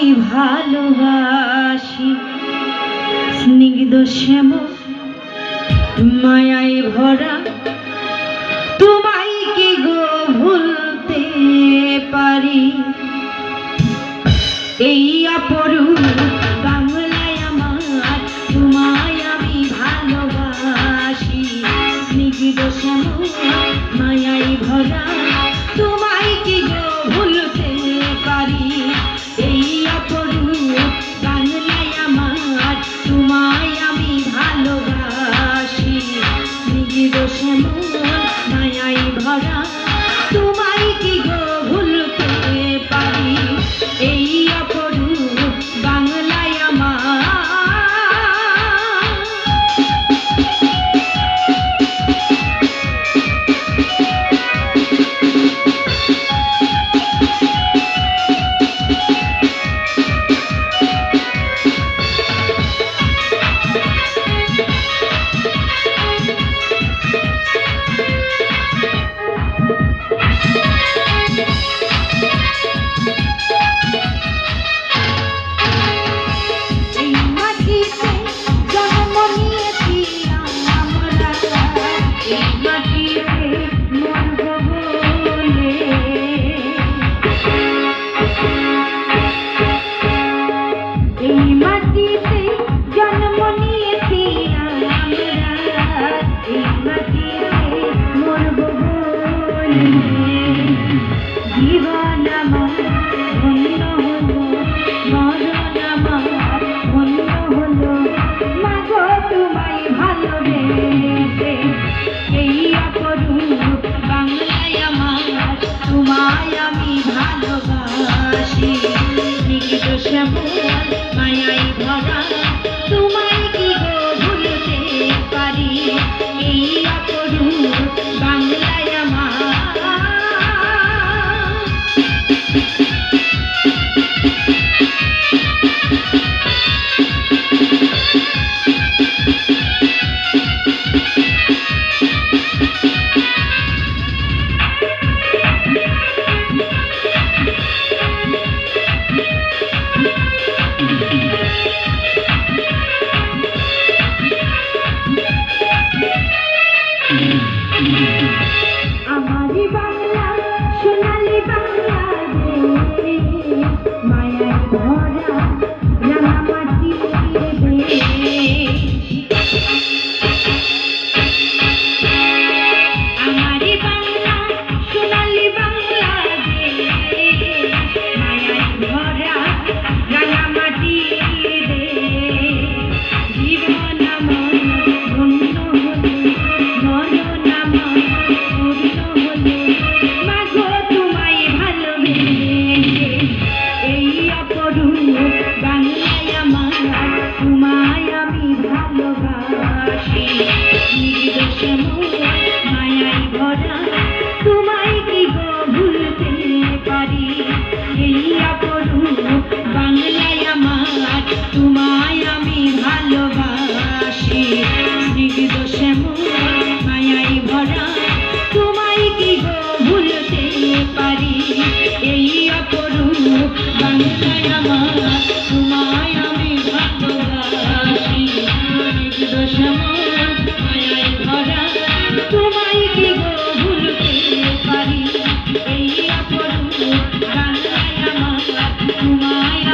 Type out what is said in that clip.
আমি ভালোবাসি। স্নিগ্ধ শ্যাম মায়াই ভরা। তোমায় কি গো ভুলতে পারি? এই বাংলায় আমার, তোমায় আমি ভালোবাসি। স্নিগ্ধ শ্যাম মায়াই ভরা। তোমায় কি গো Shampoo ভালোবাসি। নির্দোষ মায়াই ভরা, তোমায় কি গো ভুলতে পারি? এই আপরূপ বাংলায় আমার, তোমায় আমি ভালোবাসি। নির্দোষ মায়াই ভরা, তোমায় কি গো ভুলতে পারি? এই অপরূপ বাংলায় আমার, তোমায় Maya.